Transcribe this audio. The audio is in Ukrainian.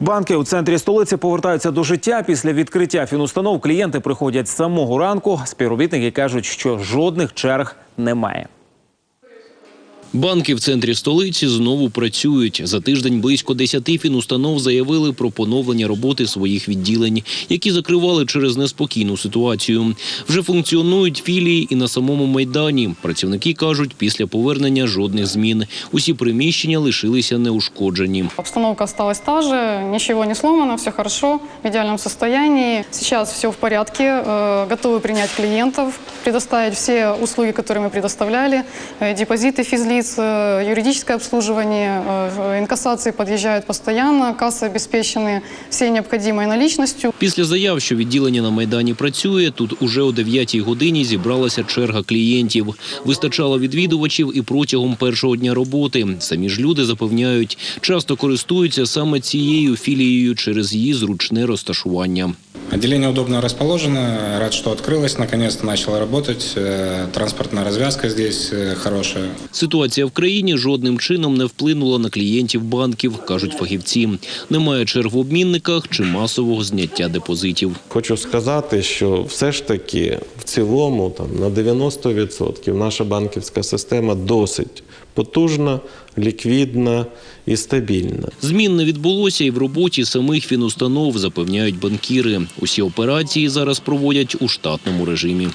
Банки у центрі столиці повертаються до життя. Після відкриття фінустанов клієнти приходять з самого ранку. Співробітники кажуть, що жодних черг немає. Банки в центрі столиці знову працюють. За тиждень близько 10 фінустанов заявили про поновлення роботи своїх відділень, які закривали через неспокійну ситуацію. Вже функціонують філії і на самому майдані. Працівники кажуть, після повернення жодних змін. Усі приміщення лишилися неушкоджені. Обстановка осталась та же, ничего не сломано, все хорошо, в идеальном состоянии. Сейчас все в порядке, э, готовы принять клиентов, предоставить все услуги, которые мы предоставляли, э, депозиты физлиц, э, юридическое обслуживание, э, инкассации подъезжают постоянно, кассы обеспечены всей необходимой наличностью. Після заяв, що відділення на майдані працює, тут уже о 9 годині зібралася черга клієнтів. Вистачало відвідувачів і протягом першого дня роботи. Самі ж люди запевняють, часто користуються саме цією філією через її зручне розташування. Отделение удобно расположено, рад, что открылось, наконец-то начало работать. Э, Транспортная развязка здесь э, хорошая. Ситуація в країні жодним чином не вплинула на клієнтів банків, кажуть фахівці. Немає черг в обмінниках чи масового зняття депозитів. Хочу сказати, що все ж таки в цілому там на 90% наша банківська система досить потужна, ліквідна і стабільна. Змін не відбулося і в роботі самих фінустанов, запевняють банкіри. Усі операції зараз проводять у штатному режимі.